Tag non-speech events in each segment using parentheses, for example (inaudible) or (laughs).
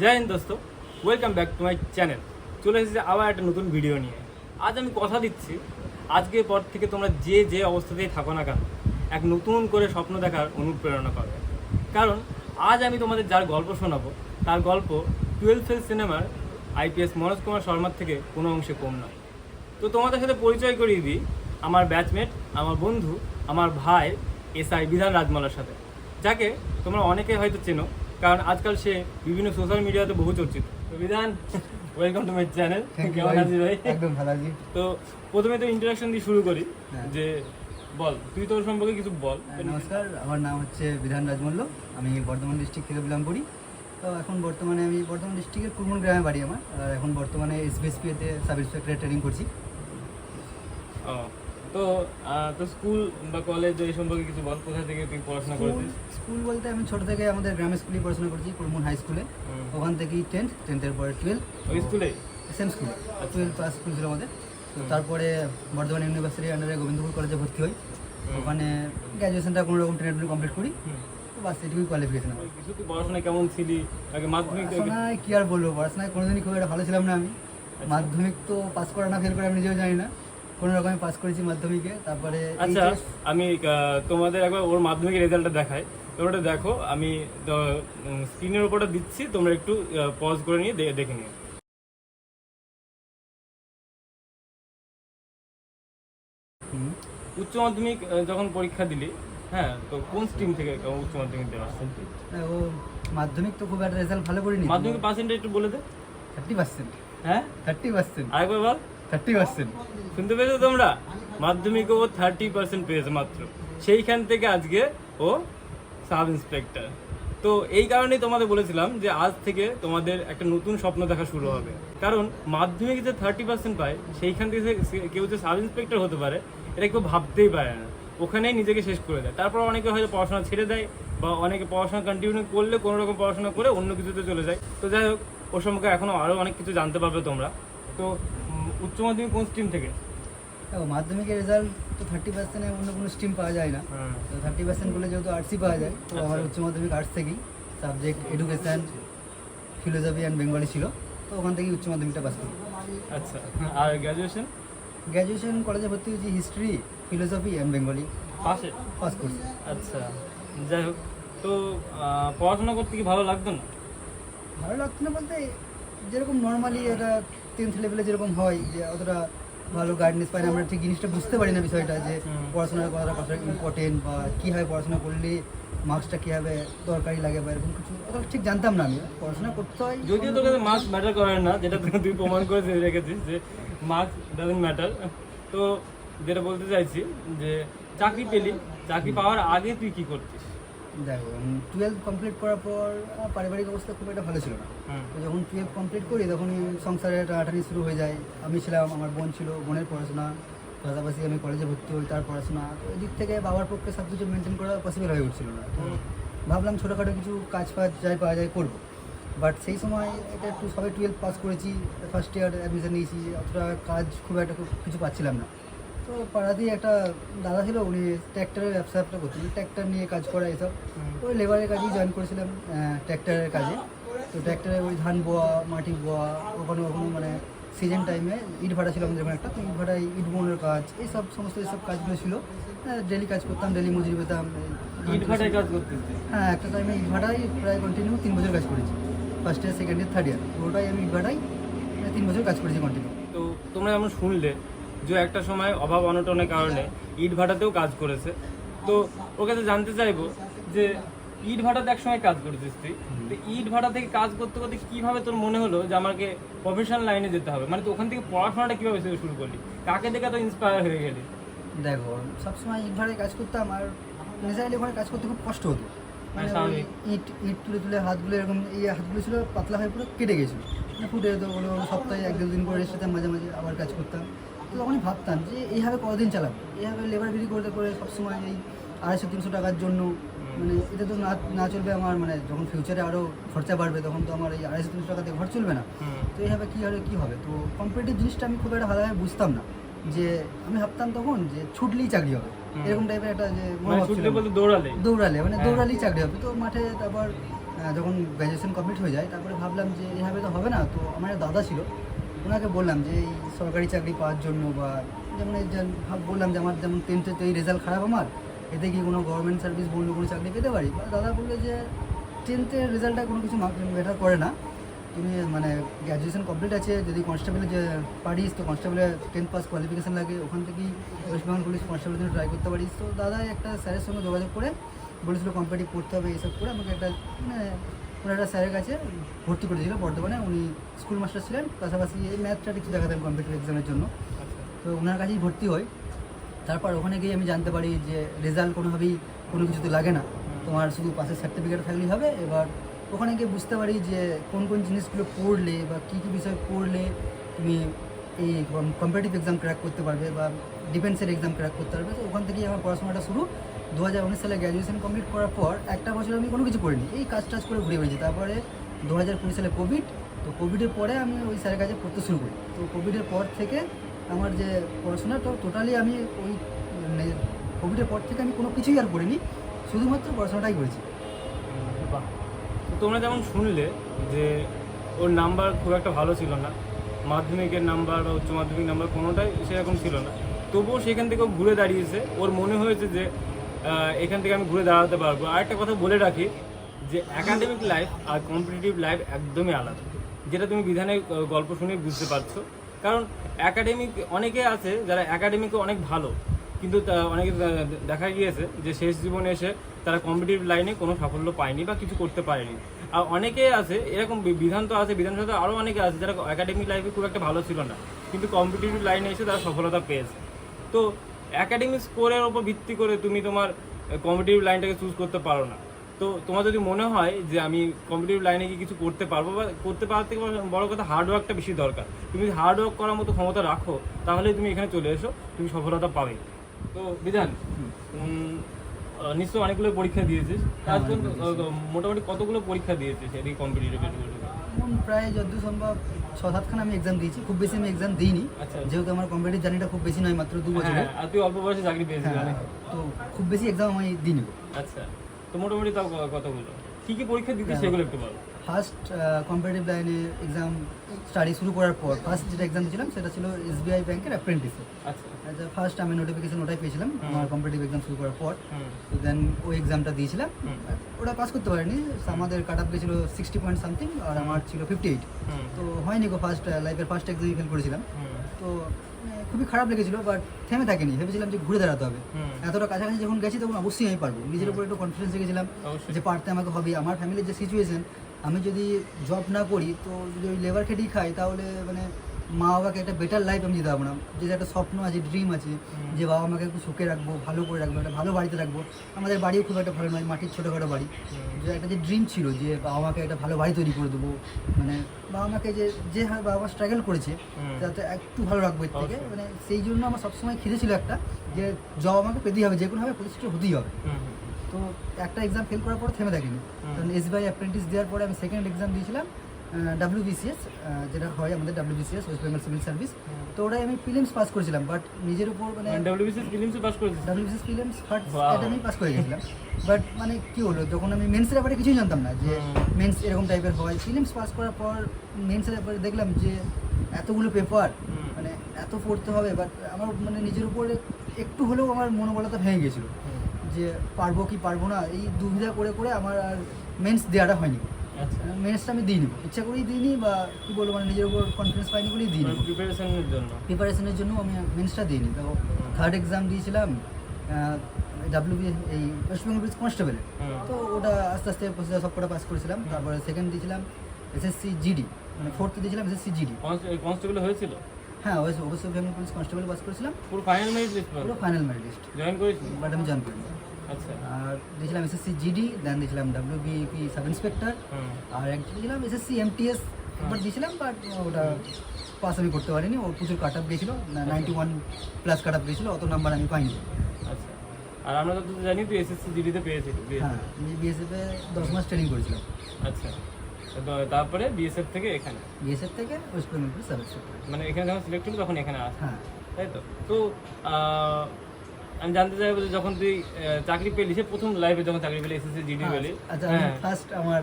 জয় হিন্দ দোস্ত welcome back to my channel চলে এসেছে আবার একটা নতুন ভিডিও নিয়ে। আজ আমি কথা দিচ্ছি, আজকের পর থেকে তোমরা যে যে অবস্থাতেই থাকো না কেন, এক নতুন করে স্বপ্ন দেখার অনুপ্রেরণা পাবে। কারণ আজ আমি তোমাদের যার গল্প শোনাবো, তার গল্প টুয়েলভ ফেল সিনেমার আইপিএস মনোজ কুমার শর্মার থেকে কোনো অংশে কম নয়। তো তোমাদের সাথে পরিচয় করিয়ে দিই, আমার ব্যাচমেট আমার বন্ধু, আমার ভাই এস আই বিধান রাজমালার সাথে, যাকে তোমরা অনেকে হয়তো চেনো। কারণ আজকাল সে বিভিন্ন সোশ্যাল মিডিয়াতে বহু চর্চিত। তো বিধান ওয়েলকাম টু মাই চ্যানেল কেমন আছিস ভাই? একদম ভালো আছি। তো প্রথমে তো ইন্ট্রোডাকশন দিয়ে শুরু করি হ্যাঁ। যে বল তুই তোর সম্পর্কে কিছু বল। হ্যাঁ, নমস্কার। আমার নাম হচ্ছে বিধান রাজমল্ল। আমি বর্ধমান ডিস্ট্রিক্ট থেকে বিলং করি। তো এখন বর্তমানে আমি বর্ধমান ডিস্ট্রিক্টের কুরমুন গ্রামে বাড়ি আমার। আর এখন বর্তমানে এসবিএসপিতে সাব ইন্সপেক্টরের ট্রেনিং করছি। ও, তো তো স্কুল বা কলেজ এই সম্পর্কে কিছু বল? কোথা থেকে তুই পড়াশোনা স্কুল করেছিস? স্কুল বলতে আমি ছোট থেকে আমাদের গ্রামের স্কুলেই পড়াশোনা করছি কুরমুন হাই স্কুলে ওখান থেকেই টেন্থ টেন্থের পরে টুয়েলভ ওই স্কুলে same school twelve class school ছিল আমাদের। তো তারপরে বর্ধমান ইউনিভার্সিটির আন্ডারে গোবিন্দপুর কলেজে ভর্তি হই। ওখানে গ্র্যাজুয়েশনটা কোনো রকম টেনে কমপ্লিট করি। বাস এটুকুই কোয়ালিফিকেশন আমার। কিছু তুই পড়াশোনায় কেমন ছিলি? আগে মাধ্যমিক পড়াশোনায় কি আর বলব? পড়াশোনায় কোনোদিনই খুব একটা ভালো ছিলাম না আমি। মাধ্যমিক তো পাস করা না ফেল করে আমি নিজেও জানি না। কোনো রকমে পাস করেছি মাধ্যমিকে তারপরে আচ্ছা আমি তোমাদের একবার ওর মাধ্যমিকের রেজাল্টটা দেখাই। তোমরা দেখো আমি স্ক্রিনের উপরটা দিচ্ছি তোমরা একটু পজ করে নিয়ে দেখে নিও। উচ্চ মাধ্যমিক যখন পরীক্ষা দিলি হ্যাঁ তো কোন স্ট্রিম থেকে উচ্চ মাধ্যমিক দেওয়া হ্যাঁ, ও মাধ্যমিক তো খুব একটা রেজাল্ট ভালো করিনি। মাধ্যমিক পার্সেন্টেজ একটু বলে দে। থার্টি পার্সেন্ট হ্যাঁ? থার্টি পার্সেন্ট আরেকবার বল। Thirty percent. শুনতে পেয়েছ তোমরা? মাধ্যমিক ও থার্টি পার্সেন্ট পেয়েছে মাত্র। সেইখান থেকে আজকে ও সাব ইন্সপেক্টর। তো এই কারণেই তোমাদের বলেছিলাম যে আজ থেকে তোমাদের একটা নতুন স্বপ্ন দেখা শুরু হবে। কারণ মাধ্যমিকে যে থার্টি পার্সেন্ট পায়, সেইখান থেকে কেউ যে সাব ইন্সপেক্টর হতে পারে, এটা কেউ ভাবতেই পারে না। ওখানেই নিজেকে শেষ করে দেয়। তারপর অনেকে হয়তো পড়াশোনা ছেড়ে দেয় বা অনেকে পড়াশোনা কন্টিনিউ করলে কোনো রকম পড়াশোনা করে অন্য কিছুতে চলে যায়। তো যাই হোক, ওর সম্পর্কে এখনও আরও অনেক কিছু জানতে পারবে তোমরা। তো উচ্চ মাধ্যমিক কোন স্ট্রিম থেকে? দেখো মাধ্যমিকের রেজাল্ট তো থার্টি পার্সেন্টে অন্য কোনো স্ট্রিম পাওয়া যায় না। হ্যাঁ। তো থার্টি পার্সেন্ট বলে যেহেতু আর্টসই পাওয়া যায় তো আমার উচ্চ মাধ্যমিক আর্টস থেকেই subject education philosophy and Bengali ছিল। তো ওখান থেকেই উচ্চ মাধ্যমিকটা পাস করি। আচ্ছা। আর গ্র্যাজুয়েশন গ্র্যাজুয়েশন কলেজে ভর্তি হয়েছি হিস্ট্রি ফিলোসফি অ্যান্ড বেঙ্গলি পাশে পাস করছি। আচ্ছা। যাই হোক তো পড়াশোনা করতে কি ভালো লাগতো না? ভালো লাগতো না বলতে যেরকম নর্মালি এটা টেন্থ লেভেলে যেরকম হয় যে অতটা ভালো গাইডেন্স পাই না আমরা ঠিক জিনিসটা বুঝতে পারি না বিষয়টা যে পড়াশোনার কথাটা কতটা ইম্পর্টেন্ট বা কীভাবে পড়াশোনা করলে মার্কসটা কীভাবে দরকারি লাগে বা এরকম কিছু অতটা ঠিক জানতাম না আমি। পড়াশোনা করতে হয় যদিও তোর কাছে মার্কস ম্যাটার করে না যেটা তুই- তুই প্রমাণ করে রেখেছিস যে মার্কস ডাজেন্ট ম্যাটার তো যেটা বলতে চাইছি যে চাকরি পেলি চাকরি পাওয়ার আগে তুই কি করতিস? দেখো টুয়েলভ কমপ্লিট করার পর পারিবারিক অবস্থা খুব একটা ভালো ছিল না। তো যখন টুয়েলভ কমপ্লিট করি তখনই সংসারে টানাটানি শুরু হয়ে যায়। আমি ছিলাম আমার বোন ছিল বোনের পড়াশোনা। পাশাপাশি আমি কলেজে ভর্তি হই তার পড়াশোনা। তো এদিক থেকে বাবার পক্ষে সব কিছু মেনটেন করা পসিবল হয়ে উঠছিল না। তো ভাবলাম ছোটোখাটো কিছু কাজ ফাজ যাই পাওয়া যায় করব। বাট সেই সময় এটা একটু সবাই টুয়েলভ পাস করেছি ফার্স্ট ইয়ার অ্যাডমিশন নিয়েছি। অতটা কাজ খুব একটা কিছু পাচ্ছিলাম না। তো পাড়াতেই একটা দাদা ছিল উনি ট্র্যাক্টরের ব্যবসা একটা করতেন ট্র্যাক্টর নিয়ে কাজ করা এসব। ওই লেবারের কাজেই জয়েন করেছিলাম ট্র্যাক্টরের কাজে। তো ট্র্যাক্টরে ওই ধান বোয়া মাটি বোয়া ওখানে ওখানে মানে সিজন টাইমে ইট ভাটা ছিল আমাদের ওখানে একটা তো ইট ভাটায় ইট বোনের কাজ এই সব সমস্ত এইসব কাজগুলো ছিল। ডেলি কাজ করতাম ডেলি মজুরি পেতাম ইট ভাটায় কাজ হ্যাঁ একটা টাইমে ইট ভাটায় প্রায় কন্টিনিউ তিন বছর কাজ করেছি first year second year third year ওটাই আমি ইট ভাটায় মানে তিন বছর কাজ করেছি কন্টিনিউ তো তোমরা যেমন শুনলে যে একটা সময় অভাব অনটনের কারণে ইট ভাটাতেও কাজ করেছে। তো ওর কাছে জানতে চাইব যে ইট ভাটাতে এক সময় কাজ করেছিস তুই? তো ইট ভাটা থেকে কাজ করতে করতে কীভাবে তোর মনে হলো যে আমাকে প্রফেশনাল লাইনে যেতে হবে? মানে তো ওখান থেকে পড়াশোনাটা কীভাবে শুরু- শুরু করলি? কাকে দেখে তো ইন্সপায়ার হয়ে গেলি? দেখো সবসময় ইট ভাটায় কাজ করতাম আর নেচারালি ওখানে কাজ করতে খুব কষ্ট হতো। মানে ইট ইট তুলে তুলে হাতগুলো এরকম এই হাতগুলো ছিল পাতলা হয়ে পুরো কেটে গেছিল। মানে ফুটে যেত ওগুলো সপ্তাহে এক দু দিন করে রেস্ট নিতাম মাঝে মাঝে আবার কাজ করতাম। তো তখনই ভাবতাম যে এইভাবে কতদিন চালাবো? এইভাবে লেবার বিক্রি করতে করে সবসময় এই আড়াইশো তিনশো টাকার জন্য মানে এটা তো না না চলবে আমার মানে যখন ফিউচারে আরও খরচা বাড়বে তখন তো আমার এই আড়াইশো তিনশো টাকাতে ঘর চলবে না। তো এইভাবে কী হবে কী হবে? তো কম্পিটিভ জিনিসটা আমি খুব একটা ভালোভাবে বুঝতাম না। যে আমি ভাবতাম তখন যে ছুটলেই চাকরি হবে। এরকম টাইপের একটা যে মানে দৌড়ালে? দৌড়ালে মানে হ্যাঁ। দৌড়ালেই চাকরি হবে। তো মাঠে তারপর যখন গ্র্যাজুয়েশন কমপ্লিট হয়ে যায় তারপরে ভাবলাম যে এভাবে তো হবে না। তো আমার দাদা ছিল ওনাকে বললাম যে এই সরকারি চাকরি পাওয়ার জন্য বা যেমন এই বললাম যে আমার যেমন টেন্থে তো এই রেজাল্ট খারাপ আমার, এতে কি কোনো গভর্নমেন্ট সার্ভিস বন্য কোনো চাকরি পেতে পারি? বা দাদা বলল যে টেন্থের রেজাল্টটা কোনো কিছু ম্যাটার করে না। তুমি মানে গ্র্যাজুয়েশন কমপ্লিট আছে, যদি কনস্টেবলে যে পারিস তো কনস্টেবলে টেন্থ পাস কোয়ালিফিকেশান লাগে, ওখান থেকেই ওয়েস্ট বেঙ্গল পুলিশ কনস্টেবলের জন্য ট্রাই করতে পারিস। তো দাদা একটা স্যারের সঙ্গে যোগাযোগ করে বলেছিল কম্পিটিভ করতে হবে, এইসব করে আমাকে একটা মানে ওনার স্যারের কাছে ভর্তি করেছিল বর্ধমানে। উনি স্কুল মাস্টার ছিলেন, পাশাপাশি এই ম্যাথটা কিছু দেখাতেন কম্পিটিভ এক্সামের জন্য। তো ওনার কাছেই ভর্তি হই তারপর ওখানে গিয়ে আমি জানতে পারি যে রেজাল্ট কোনোভাবেই কোনো কিছুতে লাগে না। তোমার শুধু পাশের সার্টিফিকেট থাকলেই হবে। এবার ওখানে গিয়ে বুঝতে পারি যে কোন কোন জিনিসগুলো পড়লে বা কী কী বিষয় পড়লে তুমি এই কম্পিটিটিভ এক্সাম ক্র্যাক করতে পারবে বা ডিফেন্সের এক্সাম ক্র্যাক করতে পারবে। তো ওখান থেকেই আমার পড়াশোনাটা শুরু। দু হাজার উনিশ সালে গ্র্যাজুয়েশন কমপ্লিট করার পর একটা বছর আমি কোনো কিছু করিনি। এই কাজ টাজ করে ঘুরে বেরিয়েছি তারপরে দু হাজার কুড়ি সালে কোভিড তো কোভিডের পরে আমি ওই স্যারের কাছে পড়তে শুরু করি। তো কোভিডের পর থেকে আমার যে পড়াশোনা, তো টোটালি আমি ওই মানে কোভিডের পর থেকে আমি কোনো কিছুই আর করিনি। শুধুমাত্র পড়াশোনাটাই করেছি। তোমরা যেমন শুনলে যে ওর নাম্বার খুব একটা ভালো ছিল না, মাধ্যমিকের নাম্বার বা উচ্চ মাধ্যমিক নাম্বার কোনোটাই সেরকম ছিল না। তবুও সেখান থেকে ঘুরে দাঁড়িয়েছে। ওর মনে হয়েছে যে এখান থেকে আমি ঘুরে দাঁড়াতে পারব। আর একটা কথা বলে রাখি যে একাডেমিক লাইফ আর কম্পিটিটিভ লাইফ একদমই আলাদা। যেটা তুমি বিধানের গল্প শুনে বুঝতে পারছ। কারণ একাডেমিক অনেকে আছে যারা একাডেমিকে অনেক ভালো, কিন্তু অনেকে দেখা গিয়েছে যে শেষ জীবনে এসে তারা কম্পিটিভ লাইনে কোনো সাফল্য পায়নি বা কিছু করতে পারেনি। আর অনেকে আছে, এরকম বিধান তো আছে, বিধান সাথে আরও অনেকে আছে যারা একাডেমিক লাইফে খুব একটা ভালো ছিল না, কিন্তু কম্পিটিটিভ লাইনে এসে তারা সফলতা পেয়েছে। তো একাডেমিক স্কোরের ওপর ভিত্তি করে তুমি তোমার কম্পিটিভ লাইনটাকে চুজ করতে পারো না। তো তোমার যদি মনে হয় যে আমি কম্পিটিভ লাইনে গিয়ে কিছু করতে পারব বা করতে পারার থেকে বড়- কথা হার্ডওয়ার্কটা বেশি দরকার। তুমি যদি হার্ড ওয়ার্ক করার মতো ক্ষমতা রাখো তাহলে তুমি এখানে চলে এসো তুমি সফলতা পাবে। তো বিধান নিশ্চয়ই অনেকগুলো পরীক্ষা দিয়েছিস। তার হ্যাঁ, জন্য মোটামুটি কতগুলো পরীক্ষা দিয়েছিস এদিকে কম্পিটিটিভ প্রায় যতদূর সম্ভব ছ সাতখানা আমি এক্সাম দিয়েছি খুব বেশি আমি এক্সাম দিইনি। আচ্ছা। যেহেতু আমার কম্পিটিভ জার্নিটা খুব বেশি নয় মাত্র দু হ্যাঁ আর তুই অল্প বয়সে চাকরি পেয়েছিস হ্যাঁ, তো খুব বেশি এক্সাম আমি দিইনি। আচ্ছা তো মোটামুটি তাও কতগুলো? কি কি পরীক্ষা দিতে হ্যাঁ। সেগুলো একটু বল। ফার্স্ট কম্পিটিটিভ লাইনে এক্সাম স্টাডি শুরু করার পর ফার্স্ট যেটা এক্সাম দিয়েছিলাম সেটা ছিল এসবিআই ব্যাংকের অ্যাপ্রেন্টিসে আচ্ছা। ফার্স্ট আমি নোটিফিকেশন ওটাই পেয়েছিলাম আমার কম্পিটিভ এক্সাম শুরু করার পর। তো দেন ওই এক্সামটা দিয়েছিলাম। ওটা পাস করতে পারিনি। আমাদের কাট আপ গেছিল সিক্সটি পয়েন্ট সামথিং আর আমার ছিল ফিফটি এইট তো হয়নি গো ফার্স্ট লাইফের ফার্স্ট এক্সামই ফেল করেছিলাম। তো মানে, খুবই খারাপ লেগেছিল বাট থেমে থাকেনি। ভেবেছিলাম যে ঘুরে দাঁড়াতে হবে। এতটা কাছাকাছি যখন গেছি তখন অবশ্যই আমি পারব। নিজের উপর একটু কনফিডেন্স রেখেছিলাম যে পারতে আমাকে হবে। আমার ফ্যামিলির যে সিচুয়েশন আমি যদি জব না করি তো যদি ওই লেবার খেটেই খাই তাহলে মানে মা বাবাকে একটা বেটার লাইফ আমি দিতে পারব না। যে একটা স্বপ্ন আছে ড্রিম আছে যে বাবা মাকে একটু সুখে রাখব ভালো করে রাখব একটা ভালো বাড়িতে রাখব। আমাদের বাড়িও খুব একটা ভালো নয় মাটির ছোটোখাটো বাড়ি। যে একটা যে ড্রিম ছিল যে বাবা মাকে একটা ভালো বাড়ি তৈরি করে দেবো মানে বাবা মাকে যে যে হারে বাবা মা স্ট্রাগল করেছে। যাতে একটু ভালো রাখব এর থেকে। মানে সেই জন্য আমার সবসময় খিদে ছিল একটা যে জব আমাকে পেতেই হবে যে কোনোভাবে প্রতিষ্ঠিত হতেই হবে। তো একটা এক্সাম ফেল করার পর থেমে থাকিনি। কারণ এসবিআই অ্যাপ্রেন্টিস দেওয়ার পরে আমি সেকেন্ড এক্সাম দিয়েছিলাম ডাব্লিউবিসিএস যেটা হয় আমাদের WBCS West Bengal civil service তো ওটাই আমি প্রিলিমস পাস করেছিলাম বাট নিজের উপর মানে ডব্লিউবিসিএস ফিলিমসে পাস করেছিস? ডাব্লিউবিসিএস প্রিলিমস ফার্স্ট আমি পাস করে গেছিলাম। বাট মানে কি হলো যখন আমি মেন্সের ব্যাপারে কিছুই জানতাম না যে মেন্স এরকম টাইপের হয় প্রিলিমস পাস করার পর মেন্সের ব্যাপারে দেখলাম যে এতগুলো পেপার মানে এত পড়তে হবে বাট আমার মানে নিজের উপরে একটু হলেও আমার মনোবলতা ভেঙে গেছিল। যে পারব কি পারব না এই দুবিধা করে করে আমার আর মেন্স দেওয়াটা হয়নি। আচ্ছা। মেন্সটা আমি দিই দিইনি ইচ্ছা করেই দিইনি বা কি বলব মানে নিজের উপর কনফিডেন্স পাইনি বলেই দিই প্রিপারেশনের জন্য। প্রিপারেশনের জন্য আমি মেন্সটা দিইনি তো থার্ড এক্সাম দিয়েছিলাম ডাব্লিউবি এই ওয়েস্ট বেঙ্গল পুলিশ কনস্টেবল। তো ওটা আস্তে আস্তে সব কটা পাস করেছিলাম। তারপরে সেকেন্ড দিয়েছিলাম এসএসসি জিডি মানে ফোর্থ দিয়েছিলাম এসএসসি জিডি কনস্টেবল হয়েছিল? হ্যাঁ west west Bengal police constable pass করেছিলাম। পুরো ফাইনাল মেরিট লিস্ট পুরো ফাইনাল মেরিট লিস্ট জয়েন করেছিস বাট আমি জান করিনি। আচ্ছা। আর দিয়েছিলাম এসএসসি জিডি দেন দিয়েছিলাম ডাব্লিউবিপি সাব ইন্সপেক্টর আর এক দিয়েছিলাম এসএসসি এমটিএস একবার দিয়েছিলাম বাট ওটা পাস আমি করতে পারিনি। ও প্রচুর কাট আপ গেছিল ninety one plus cut up গেছিল অত নাম্বার আমি পাইনি। আচ্ছা। আর আমরা তো জানি তুই এসএসসি জিডিতে পেয়েছিলি হ্যাঁ আমি বিএসএফে দশ মাস ট্রেনিং করেছিলাম। আচ্ছা। তারপরে বিএসএফ থেকে এখানে। বিএসএফ থেকে ওয়েস্ট বেঙ্গল ইন্সপেক্টর মানে এখানে যখন সিলেক্ট হলো তখন এখানে আস হ্যাঁ। তাই তো? তো আমি জানতে চাইব যে যখন তুই চাকরি পেলি সে প্রথম লাইফে যখন চাকরি পেলি এসএসসি জিডি পেলি? আচ্ছা আমি হ্যাঁ। ফার্স্ট আমার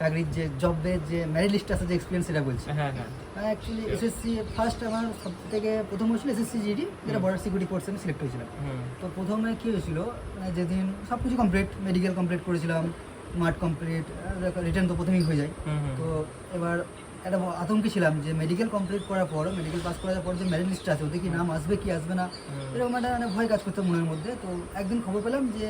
চাকরির যে জবের যে মেরিট লিস্ট আছে যে এক্সপিরিয়েন্স সেটা বলছি। হ্যাঁ হ্যাঁ। অ্যাকচুয়ালি এসএসসি ফার্স্ট আমার সব থেকে প্রথম হয়েছিল এসএসসি জিডি যেটা বর্ডার সিকিউরিটি কোর্সে আমি সিলেক্ট হয়েছিলাম। তো প্রথমে কী হয়েছিল মানে যেদিন সব কিছু কমপ্লিট মেডিকেল কমপ্লিট করেছিলাম মাঠ কমপ্লিট রিটার্ন তো প্রথমেই হয়ে যায়। তো এবার একটা আতঙ্কে ছিলাম যে মেডিকেল কমপ্লিট করার পর মেডিকেল পাস করার পর যে মেরিট লিস্ট আছে ওতে কি নাম আসবে কি আসবে না এরকম একটা মানে ভয় কাজ করতো মনের মধ্যে। তো একদিন খবর পেলাম যে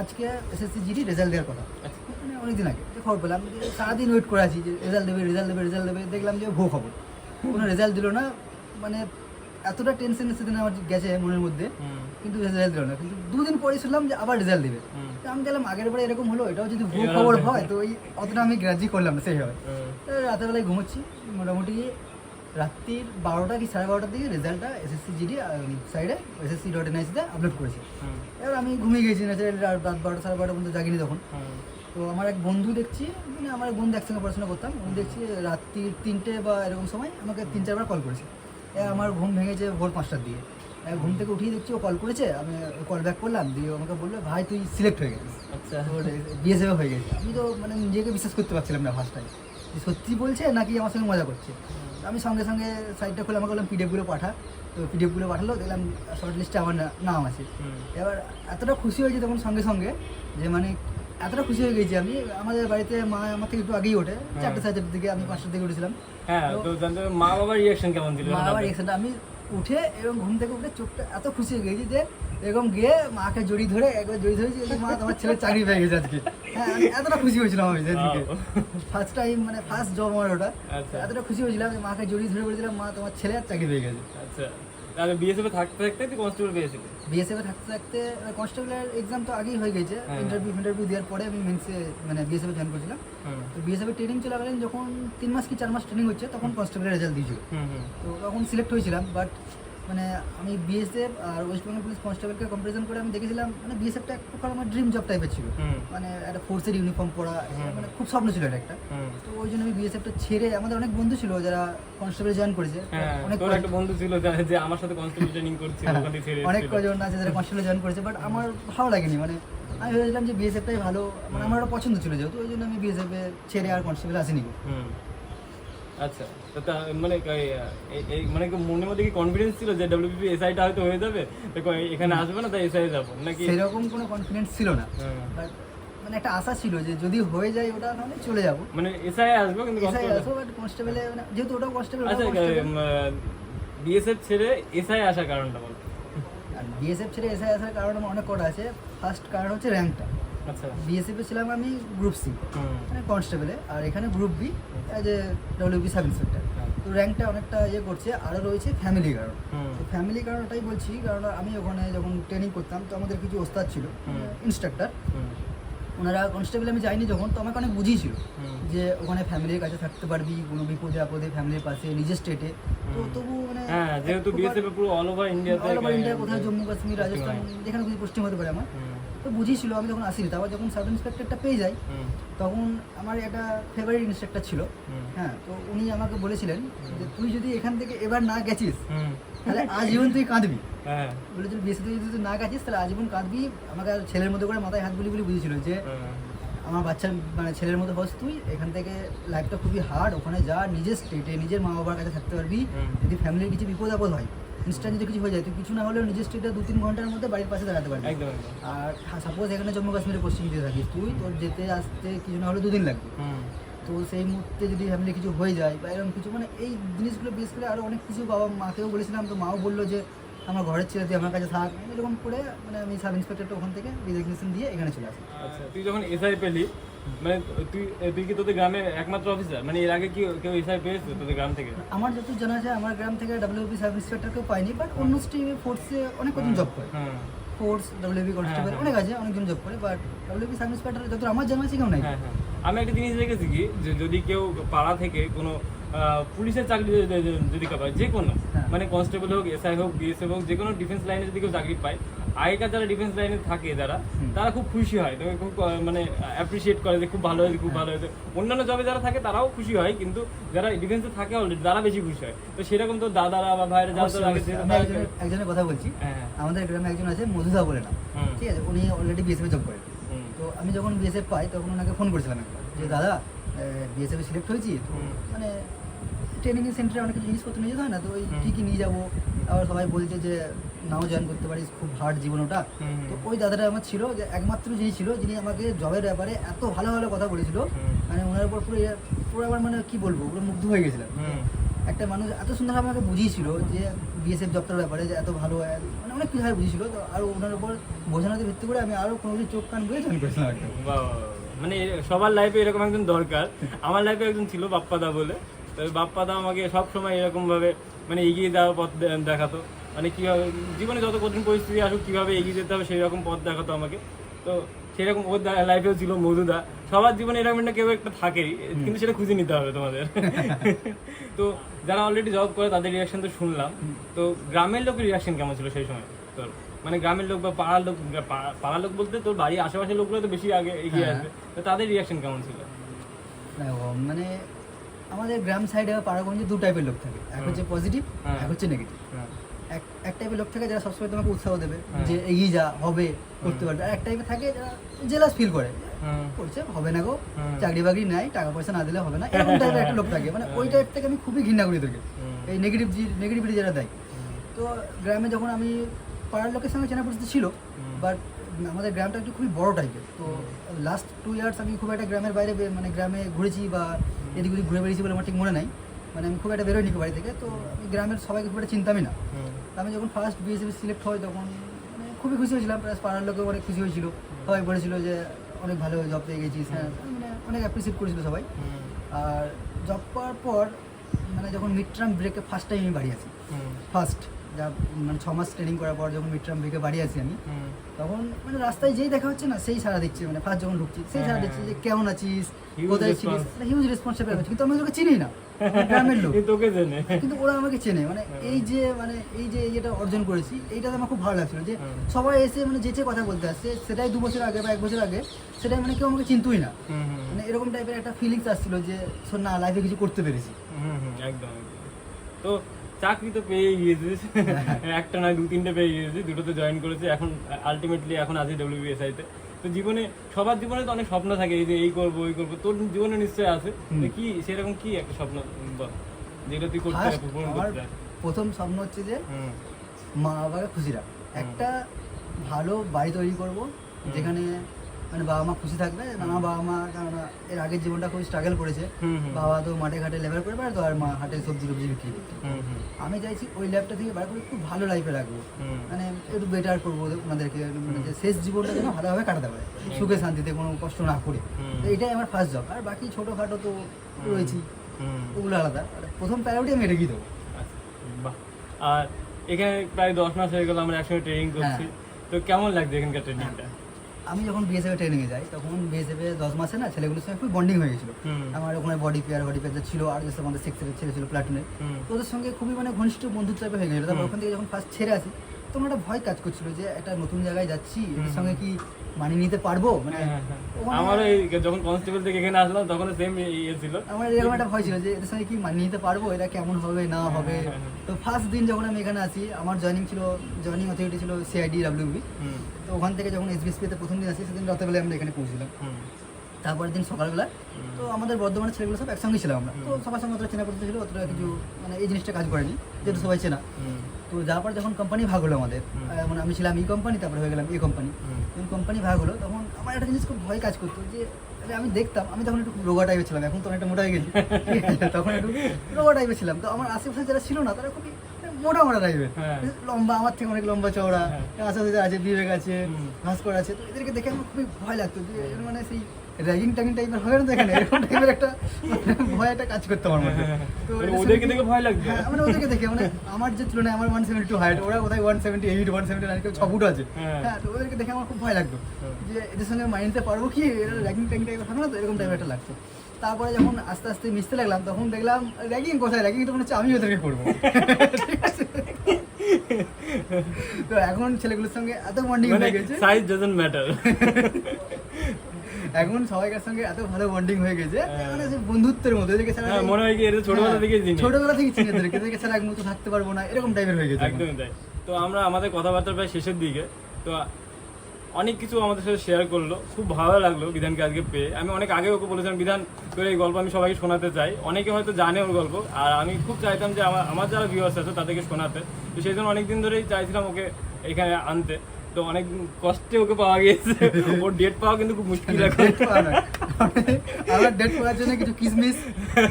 আজকে এসএসসি জিডি রেজাল্ট দেওয়ার কথা। আচ্ছা। মানে অনেকদিন আগে খবর পেলাম যে সারাদিন ওয়েট করে আছি যে রেজাল্ট দেবে রেজাল্ট দেবে রেজাল্ট দেবে। দেখলাম যে ভো খবর। কোনো রেজাল্ট দিল না মানে এতটা টেনশন সেদিন আমার গেছে মনের মধ্যে। কিন্তু রেজাল্ট দিল না। কিন্তু দুদিন পরে শুনলাম যে আবার রেজাল্ট দেবে। তো আমি দেখলাম আগের বারে এরকম হলো এটাও যদি ভুল খবর হয় তো ওই অতটা আমি গ্রাজি করলাম না সেইভাবে তো রাতেরবেলায় ঘুমোচ্ছি মোটামুটি রাত্রির বারোটা কি সাড়ে বারোটার দিকে রেজাল্টটা এসএসসি জিডি সাইডে এসএসসি ডট এনআইসিতে আপলোড করেছে। এবার আমি ঘুমিয়ে গেছি না রাত বারোটা সাড়ে বারোটা পর্যন্ত জাগিনি তখন। তো আমার এক বন্ধু দেখছি মানে আমার এক বন্ধু একসঙ্গে পড়াশোনা করতাম উনি দেখছি রাত্রি তিনটে বা এরকম সময় আমাকে তিন চারবার কল করেছে। আমার ঘুম ভেঙেছে ভোর পাঁচটার দিকে। এ ঘুম থেকে উঠিয়ে দেখছি ও কল করেছে আমি কল ব্যাক করলাম দিয়ে আমাকে বলল ভাই তুই সিলেক্ট হয়ে গেছিস। আচ্ছা। বিএসএফ হয়ে গেছে। আমি তো মানে নিজেকে বিশ্বাস করতে পারছিলাম না ফার্স্ট টাইম সত্যি বলছে নাকি আমার সঙ্গে মজা করছে? আমি সঙ্গে সঙ্গে সাইডটা খুলে আমাকে বললাম পিডিএফগুলো পাঠা। তো পিডিএফগুলো পাঠালো দেখলাম শর্ট লিস্টে আমার নাম আছে। এবার এতটা খুশি হয়েছে তখন সঙ্গে সঙ্গে যে মানে এতটা খুশি হয়ে গেছি আমি। আমাদের বাড়িতে মা আমার থেকে একটু আগেই ওঠে। চারটে সাড়ে দিকে আমি পাঁচটার দিকে উঠেছিলাম। হ্যাঁ মা বাবার রিয়াকশন কেমন ছিল? মা আবার এক্সাইটেড আমি উঠে এবং ঘুম থেকে উঠে চোখটা এত খুশি হয়ে গেছি যে এরকম গিয়ে মাকে জড়ি ধরে একবার জড়ি ধরেছি মা তোমার ছেলে চাকরি পেয়ে গেছে আজকে। হ্যাঁ আমি এতটা খুশি হয়েছিলাম আমি সেদিনকে। ফার্স্ট টাইম মানে ফার্স্ট জব আমার ওটা। আচ্ছা। এতটা খুশি হয়েছিলাম যে মাকে জড়ি ধরে বলেছিলাম মা তোমার ছেলে আর চাকরি পেয়ে গেছে। আচ্ছা। তাহলে বিএসএফ এ থাকতে থাকতে তুই কনস্টেবল পেয়েছিলি বিএসএফ এ থাকতে থাকতে কনস্টেবলের এক্সাম তো আগেই হয়ে গেছে। হ্যাঁ। ইন্টারভিউ ইন্টারভিউ দেওয়ার পরে আমি মেন্সে মানে বিএসএফ এ জয়েন করেছিলাম। তো বিএসএফ এর ট্রেনিং চলাকালীন যখন তিন মাস কি চার মাস ট্রেনিং হচ্ছে তখন কনস্টেবলের রেজাল্ট দিয়েছিল। তো তখন সিলেক্ট হয়েছিলাম বাট মানে আমি বিএসএফ আর ওয়েস্ট বেঙ্গল পুলিশ কনস্টেবলকে কম্পারিজন করে আমি দেখেছিলাম মানে বিএসএফটা এক প্রকার আমার ড্রিম জব টাইপের ছিল। মানে একটা ফোর্সের ইউনিফর্ম পরা মানে খুব স্বপ্ন ছিল এটা একটা। তো ওই জন্য আমি বিএসএফটা ছেড়ে আমাদের অনেক বন্ধু ছিল যারা কনস্টেবল জয়েন করেছে। হ্যাঁ অনেক একটা বন্ধু ছিল যে আমার সাথে কনস্টেবল ট্রেনিং করছিল হ্যাঁ, অনেক কজন আছে যারা কনস্টেবল জয়েন করেছে বাট আমার ভালো লাগেনি মানে আমি ভেবেছিলাম যে বিএসএফটাই ভালো মানে আমার পছন্দ ছিল যেহেতু ওই জন্য আমি বিএসএফ এ ছেড়ে আর কনস্টেবল আসিনি। আচ্ছা তো মানে মানে কি মনের মধ্যে কি কনফিডেন্স ছিল যে ডব্লিউপি এসআইটা হয়তো হয়ে যাবে? এখানে আসবে না তাই এসআই যাব নাকি? সেরকম কোনো কনফিডেন্স ছিল না। হ্যাঁ। মানে একটা আশা ছিল যে যদি হয়ে যায় ওটা তাহলে চলে যাব। মানে এসআই আসবে কিন্তু এসআই আসব বাট কনস্টেবলে যেহেতু ওটাও কনস্টেবল আচ্ছা বিএসএফ ছেড়ে এসআই আসার কারণটা বল। আর বিএসএফ ছেড়ে এসআই আসার কারণ অনেক কটা আছে। ফার্স্ট কারণ হচ্ছে র্যাঙ্কটা বিএসএফ এ ছিলাম আমি গ্রুপ সি মানে কনস্টেবলে আর এখানে group B as a WB sub inspector হ্যাঁ। তো র্যাঙ্কটা অনেকটা ইয়ে করছে। আরও রয়েছে ফ্যামিলি কারণ। তো ফ্যামিলি কারণ ওটাই বলছি কারণ আমি ওখানে যখন ট্রেনিং করতাম তো আমাদের কিছু ওস্তাদ ছিল। ইনস্ট্রাক্টর ওনারা কনস্টেবল আমি যাইনি যখন তো আমাকে অনেক বুঝিয়েছিল যে ওখানে ফ্যামিলির কাছে থাকতে পারবি কোনো বিপদে আপদে ফ্যামিলির পাশে নিজের স্টেটে তো তবু মানে হ্যাঁ যেহেতু বিএসএফ পুরো অল ওভার ইন্ডিয়াতে অল ওভার ইন্ডিয়া কোথায় জম্মু কাশ্মীর রাজস্থান যেখানে কিছু পোস্টিং হতে পারে আমার। তো বুঝিয়েছিল আমি যখন আসিনি। তারপর যখন সাব ইন্সপেক্টরটা পেয়ে যাই তখন আমার একটা ফেভারিট ইন্সট্রাক্টর ছিল। হ্যাঁ তো উনি আমাকে বলেছিলেন যে তুই যদি এখান থেকে এবার না গেছিস তাহলে আজীবন তুই কাঁদবি। হ্যাঁ। বলেছিল বেশি তুই যদি তুই না গেছিস তাহলে আজীবন কাঁদবি। আমাকে ছেলের মতো করে মাথায় হাত বুলি বুলি বুঝেছিল যে আমার বাচ্চার মানে ছেলের মতো হস তুই এখান থেকে লাইফটা খুবই হার্ড ওখানে যা নিজের স্টেটে নিজের মা বাবার কাছে থাকতে পারবি। যদি ফ্যামিলির কিছু বিপদ আপদ হয় ইনস্ট্যান্ট যদি কিছু হয়ে যায়। তুই কিছু না হলেও নিজের স্টেটে দু তিন ঘণ্টার মধ্যে বাড়ির পাশে দাঁড়াতে পারবি। একদম আর সাপোজ এখানে জম্মু কাশ্মীরে পশ্চিম দিকে থাকিস তুই তোর যেতে আসতে কিছু না হলে দুদিন লাগবে। তো সেই মুহূর্তে যদি ফ্যামিলি কিছু হয়ে যায় বা এরকম কিছু মানে এই জিনিসগুলো বিশেষ করে আরও অনেক কিছু বাবা মাকেও বলেছিলাম তো মাও বলল যে আমার ঘরের ছেলে তুই আমার কাছে থাক। এরকম করে মানে আমি সাব ইন্সপেক্টরটা ওখান থেকে রিজিগনেশন দিয়ে এখানে চলে আসি আচ্ছা তুই যখন এসআই পেলি মানে তুই তুই কি তোদের গ্রামের একমাত্র অফিসার মানে এর আগে কি কেউ এসআই পেয়েছে তোদের গ্রাম থেকে? আমার যত জানা আছে আমার গ্রাম থেকে ডাব্লিউপি সাব ইন্সপেক্টর কেউ পাইনি বাট অন্য স্ট্রিমে ফোর্সে অনেক কজন জব করে। Force WP constable. অনেক আছে অনেকজন জব করে বাট ডাব্লিউপি সাব ইন্সপেক্টর যত আমার জানা আছে কেউ নাই। হ্যাঁ হ্যাঁ। আমি একটা জিনিস দেখেছি কি যে যদি কেউ পাড়া থেকে কোনো পুলিশের চাকরি যদি- পায় যে কোনো হ্যাঁ। মানে কনস্টেবল হোক এসআই হোক বিএসএফ হোক যে কোনো ডিফেন্স লাইনে যদি কেউ চাকরি পায় আগেকার যারা ডিফেন্স লাইনে থাকে যারা তারা খুব খুশি হয়। তবে খুব মানে অ্যাপ্রিসিয়েট করে যে খুব ভালো হয়েছে খুব ভালো হয়েছে। অন্যান্য জবে যারা থাকে তারাও খুশি হয় কিন্তু যারা ডিফেন্সে থাকে অলরেডি তারা বেশি খুশি হয়। তো সেরকম তো দাদারা বা ভাইরা যারা একজনের- কথা বলছি। হ্যাঁ আমাদের গ্রামে একজন আছে মধুদা বলে না ঠিক আছে উনি অলরেডি বিএসএফ জব করেন। তো আমি যখন বিএসএফ পাই তখন ওনাকে ফোন করেছিলাম একবার। যে দাদা বিএসএফ সিলেক্ট হয়েছি? তো মানে ট্রেনিং সেন্টারে অনেক জিনিসপত্র নিয়ে যেতে হয় না? তো ওই। কী কী নিয়ে যাব। আবার সবাই বলছে যে নাও জয়েন করতে পারিস খুব হার্ড জীবন ওটা। তো ওই দাদাটা আমার ছিল যে একমাত্র যিনি ছিল যিনি আমাকে জবের ব্যাপারে এত ভালো ভালো কথা বলেছিল মানে ওনার উপর পুরো ইয়ে- পুরো আমার মানে কি বলব পুরো মুগ্ধ হয়ে গেছিলাম। একটা মানুষ এত সুন্দর আমাকে বুঝিয়েছিল যে বিএসএফ জবটার ব্যাপারে যে এত ভালো মানে অনেক কিছুভাবে বুঝিয়েছিল তো আর ওনার উপর বোঝানোতে ভিত্তি করে আমি আরও কোনো কিছু চোখ কান বুঝে জয়েন করেছিলাম। মানে সবার লাইফে এরকম একজন দরকার। আমার লাইফে একজন ছিল বাপ্পাদা বলে। তবে বাপ্পাদা আমাকে সব সময় এরকম ভাবে মানে এগিয়ে যাওয়ার পথ দেখাতো। মানে কীভাবে জীবনে যত কঠিন পরিস্থিতি আসুক কীভাবে এগিয়ে যেতে হবে সেই রকম পথ দেখাতো আমাকে। তো সেরকম ওর লাইফেও ছিল মধুদা। সবার জীবনে এরকম একটা কেউ একটা থাকেই কিন্তু সেটা খুঁজে নিতে হবে তোমাদের। (laughs) তো যারা অলরেডি জব করে তাদের রিয়াকশন তো শুনলাম। তো গ্রামের লোকের রিয়াকশন কেমন ছিল সেই সময়? তোর মানে গ্রামের লোক বা পাড়ার লোক পাড়ার লোক বলতে তোর বাড়ির আশেপাশের লোকগুলো তো বেশি আগে এগিয়ে হ্যাঁ। আসবে। তো তাদের রিয়াকশন কেমন ছিল? মানে আমাদের গ্রাম সাইডে বা পাড়াগঞ্জে দু টাইপের লোক থাকে। এক হচ্ছে পজিটিভ হ্যাঁ। এক হচ্ছে নেগেটিভ এক টাইপের লোক থাকে যারা সবসময় তোমাকে উৎসাহ দেবে হ্যাঁ। যে এগিয়ে যা হবে করতে পারবে। আর এক টাইপের থাকে যারা জেলাস ফিল করে। করছে হবে না গো চাকরি বাকরি নাই টাকা পয়সা না দিলে হবে না। এরকম টাইপের একটা লোক থাকে। মানে ওই টাইপ থেকে আমি খুবই ঘৃণা করি তোকে। এই নেগেটিভ নেগেটিভিটি যারা দেয়। তো গ্রামে যখন আমি পাড়ার লোকের সঙ্গে চেনা পরিচিতি ছিল বাট আমাদের গ্রামটা একটু খুবই বড় টাইপের তো লাস্ট টু ইয়ার্স আমি খুব একটা গ্রামের বাইরে মানে গ্রামে ঘুরেছি বা এদিক ওদিক ঘুরে বেরিয়েছি বলে আমার ঠিক মনে নাই। মানে আমি খুব একটা বেরোয়নি বাড়ি থেকে। তো আমি গ্রামের সবাইকে খুব একটা চিন্তামই না। আমি যখন ফার্স্ট বিএসএফ সিলেক্ট হয় তখন মানে খুবই খুশি হয়েছিলাম। প্লাস পাড়ার লোকেও অনেক খুশি হয়েছিল। সবাই বলেছিল যে অনেক ভালো জব পেয়ে গেছিস। হ্যাঁ মানে অনেক অ্যাপ্রিসিয়েট করেছিল সবাই। আর জব পাওয়ার পর মানে যখন মিড টার্ম ব্রেকে ফার্স্ট টাইম আমি বাড়ি আসি। ফার্স্ট যা মানে ছ মাস ট্রেনিং করার পর যখন মিড টার্ম ব্রেকে বাড়ি আসি আমি তখন মানে রাস্তায় যেই দেখা হচ্ছে না সেই সারা দিচ্ছে। মানে ফার্স্ট যখন ঢুকছি সেই সারা হ্যাঁ। দিচ্ছে যে কেমন আছিস কোথায় ছিলিস? হিউজ রেসপন্সিবল আছে কিন্তু আমি তোকে চিনি না। গ্রামের লোক। তোকে জেনে কিন্তু ওরা আমাকে চেনে। মানে হ্যাঁ। এই যে মানে এই যে এটা অর্জন করেছি এইটাতে আমার খুব ভালো লাগছিল যে সবাই এসে মানে যে যে কথা বলতে আসছে সেটাই দু বছর আগে বা এক বছর আগে সেটাই মানে কেউ আমাকে চিনতই না। মানে এরকম টাইপের একটা ফিলিংস আসছিল যে শোন না লাইফে কিছু করতে পেরেছি। একদম। তো চাকরি তো পেয়ে গিয়েছিস। (laughs) একটা না দু তিনটে পেয়ে গিয়েছিস। দুটোতে জয়েন করেছি এখন আলটিমেটলি এখন আছি ডব্লিউবিএসআই তে তো জীবনে সবার জীবনে তো অনেক স্বপ্ন থাকে এই যে এই করব ওই করব। তোর জীবনে নিশ্চয়ই আছে। কি সেরকম কি একটা স্বপ্ন যেটা তুই করতে ফার্স্ট পূরণ করতে প্রথম স্বপ্ন হচ্ছে যে মা বাবাকে খুশি রাখ। একটা ভালো বাড়ি তৈরি করব যেখানে মানে বাবা মা খুশি থাকবে মা বাবা মা কেননা এর আগের জীবনটা খুব স্ট্রাগল করেছে। বাবা তো মাঠে ঘাটে লেবার করে বেড়াতো আর মা হাটে সবজি টবজি বিক্রি করতো। আমি চাইছি ওই ল্যাবটা থেকে বার করে খুব ভালো লাইফে রাখব। মানে একটু বেটার করব ওনাদেরকে মানে শেষ জীবনটা যেন ভালোভাবে কাটাতে পারে সুখে শান্তিতে কোনো কষ্ট না করে। তো এটাই আমার ফার্স্ট জব আর বাকি ছোটোখাটো তো রয়েছি। ওগুলো আলাদা। প্রথম প্রায়োরিটি আমি রেখে দেবো। আচ্ছা, বাহ। আর এখানে প্রায় দশ মাস হয়ে গেল আমরা একসঙ্গে ট্রেনিং করছি। তো কেমন লাগছে এখানকার ট্রেনিংটা আমি যখন বিএসএফ ট্রেনিংয়ে যাই তখন বিএসএফ এ দশ মাসে না ছেলেগুলোর সঙ্গে খুব বন্ডিং হয়ে গেছিল। আমার ওখানে বডি পেয়ার বডি পেয়ার ছিল আর যেসব আমাদের সেক্সের ছেলে ছিল প্লাটুনে। তো ওদের সঙ্গে খুবই মানে ঘনিষ্ঠ বন্ধু টাইপের হয়ে গেছিল। তারপর ওখান থেকে যখন ফার্স্ট ছেড়ে আসি তখন একটা ভয় কাজ করছিল যে একটা নতুন জায়গায় যাচ্ছি এদের সঙ্গে কি মানিয়ে নিতে পারব? মানে হ্যাঁ, হ্যাঁ, হ্যাঁ। আমারও যখন কনস্টেবল থেকে এখানে আসলাম তখন সেম ইয়ে ছিল। আমার এরকম একটা ভয় ছিল যে এদের সঙ্গে কি মানিয়ে নিতে পারব? এটা কেমন হবে না হবে। তো ফার্স্ট দিন যখন আমি এখানে আসি আমার জয়নিং ছিল জয়নিং অথরিটি ছিল সিআইডি ডাব্লিউবি তো ওখান থেকে যখন এসবিএসপিতে প্রথম দিন আসি সেদিন রাতেবেলায় আমরা এখানে পৌঁছলাম। তারপরের দিন সকালবেলা তো আমাদের বর্ধমানের ছেলেগুলো সব একসঙ্গে ছিলাম আমরা। তো সবার সঙ্গে অতটা চেনা পরিচিত ছিল অতটা কিছু মানে এই জিনিসটা কাজ করেনি যেহেতু সবাই চেনা। তো যাওয়ার পর যখন কোম্পানি ভাগ হলো আমাদের। মানে আমি ছিলাম এই কোম্পানি তারপরে হয়ে গেলাম এই কোম্পানি যখন কোম্পানি ভাগ হলো তখন আমার একটা জিনিস খুব ভয় কাজ করতো যে আমি দেখতাম আমি তখন একটু রোগা টাইপের ছিলাম এখন তো অনেকটা মোটা হয়ে গেছি। (laughs) তখন একটু রোগা টাইপের ছিলাম। তো আমার আশেপাশে যারা ছিল না তারা খুবই মোটা মোটা টাইপের হ্যাঁ। লম্বা আমার থেকে অনেক লম্বা চওড়া হ্যাঁ। আশেপাশে আছে বিবেক আছে ভাস্কর আছে। তো এদেরকে দেখে আমার খুবই ভয় লাগতো যে এর মানে সেই র্যাগিং ট্যাগিং টাইপের হয় না তো এখানে? এরকম টাইপের একটা মানে ভয় একটা কাজ করতো আমার মধ্যে। তো মানে ওদেরকে দেখে ভয়? হ্যাঁ মানে ওদেরকে দেখে মানে আমার যে তুলনায় আমার ওয়ান সেভেন্টি টু হাইট ওরা কোথায় one seventy eight one seventy nine কেউ ছ ফুট আছে। হ্যাঁ। হ্যাঁ তো ওদেরকে দেখে আমার খুব ভয় লাগতো। হ্যাঁ। যে এদের সঙ্গে নিতে পারব কি? এরা র্যাগিং ট্যাগিং টাইপের থাকে না তো? এরকম টাইপের একটা লাগতো। তারপরে যখন আস্তে আস্তে মিশতে লাগলাম তখন দেখলাম র্যাগিং কোথায়? র্যাগিং তো মনে হচ্ছে আমি ওদেরকে করব। ঠিক (laughs) আছে তো এখন ছেলেগুলোর সঙ্গে এত বন্ডিং মানে হয়ে গেছে। সাইজ ডাজন্ট ম্যাটার এখন সবাইকার সঙ্গে এত ভালো বন্ডিং হয়ে গেছে হ্যাঁ। মানে যে বন্ধুত্বের মতো এদেরকে ছাড়া মনে হয় কি ছোটবেলা হ্যাঁ, থেকেই চিনি। ছোটবেলা থেকে চিনি এদেরকে। এদেরকে ছাড়া এক মতো থাকতে পারব না এরকম টাইপের হয়ে গেছে একদমই তাই। তো আমরা আমাদের কথাবার্তা প্রায় শেষের দিকে। তো অনেক কিছু আমাদের সাথে শেয়ার করল। খুব ভালো লাগল বিধানকে আজকে পেয়ে। আমি অনেক আগে ওকে বলেছিলাম বিধান তোর এই গল্প আমি সবাইকে শোনাতে চাই। অনেকে হয়তো জানে ওর গল্প। আর আমি খুব চাইতাম যে আমার আমার যারা ভিউয়ার্স আছে তাদেরকে শোনাতে। তো সেই জন্য অনেকদিন ধরেই চাইছিলাম ওকে এখানে আনতে। তো অনেক কষ্টে ওকে পাওয়া গিয়েছে। ওর ডেট পাওয়া কিন্তু খুব মুশকিল এখন। Date আমার ডেট পাওয়ার জন্য কিছু কিসমিস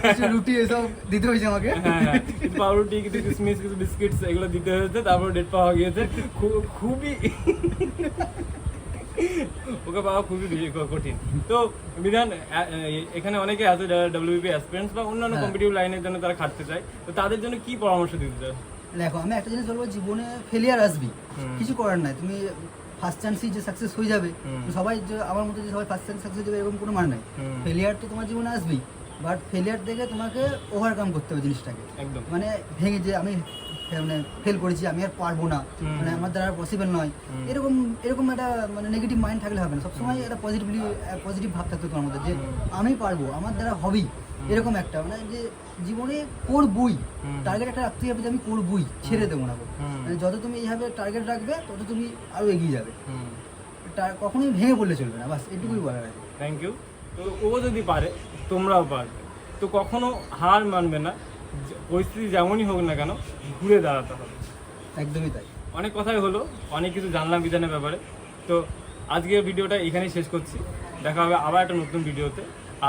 কিছু রুটি এসব দিতে হয়েছে আমাকে। হ্যাঁ হ্যাঁ পাউরুটি কিছু কিসমিস কিছু বিস্কিটস এগুলো দিতে হয়েছে তারপর ডেট পাওয়া গিয়েছে। খুবই ওকে পাওয়া খুবই কঠিন। তো বিধান এখানে অনেকে আছে যারা অ্যাসপিরেন্টস বা অন্যান্য হ্যাঁ। কম্পিটিভ লাইনের জন্য তারা খাটতে চায়। তো তাদের জন্য কি পরামর্শ দিতে চাও? দেখো আমি একটা জিনিস বলব জীবনে ফেলিয়ার আসবি। কিছু করার নাই। তুমি ফার্স্ট চান্সই যে সাকসেস হয়ে যাবে সবাই যে আমার মতো যে সবাই ফার্স্ট চান্স সাকসেস যাবে এরকম কোনো মানে নাই। ফেলিয়ার তো তোমার জীবনে আসবেই বাট ফেলিয়ার দেখে তোমাকে ওভারকাম করতে হবে জিনিসটাকে। একদম। মানে ভেঙে যে আমি মানে ফেল করেছি আমি আর পারব না। মানে আমার দ্বারা পসিবল নয়। এরকম এরকম একটা মানে নেগেটিভ মাইন্ড থাকলে হবে না। সবসময় একটা পজিটিভলি পজিটিভ ভাব থাকতে তোমার মধ্যে যে আমি পারব আমার দ্বারা হবেই। এরকম একটা মানে যে জীবনে করবই। টার্গেট একটা রাখতেই হবে যে আমি করবই ছেড়ে দেবো না। মানে যত তুমি এইভাবে টার্গেট রাখবে তত তুমি আরও এগিয়ে যাবে। কখনোই ভেঙে পড়লে চলবে না বাস এটুকুই বলার আছে। থ্যাংক ইউ তো ও যদি পারে তোমরাও পারবে। তো কখনো হার মানবে না। পরিস্থিতি যেমনই হোক না কেন ঘুরে দাঁড়াতে হবে। একদমই তাই। অনেক কথাই হলো অনেক কিছু জানলাম বিধানের ব্যাপারে। তো আজকের ভিডিওটা এখানেই শেষ করছি। দেখা হবে আবার একটা নতুন ভিডিওতে।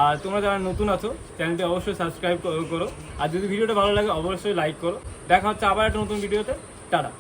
আর তোমরা যারা নতুন আছো চ্যানেলটি অবশ্যই সাবস্ক্রাইব করো। আর যদি ভিডিওটা ভালো লাগে অবশ্যই লাইক করো। দেখা হচ্ছে আবার একটা নতুন ভিডিওতে। টাটা।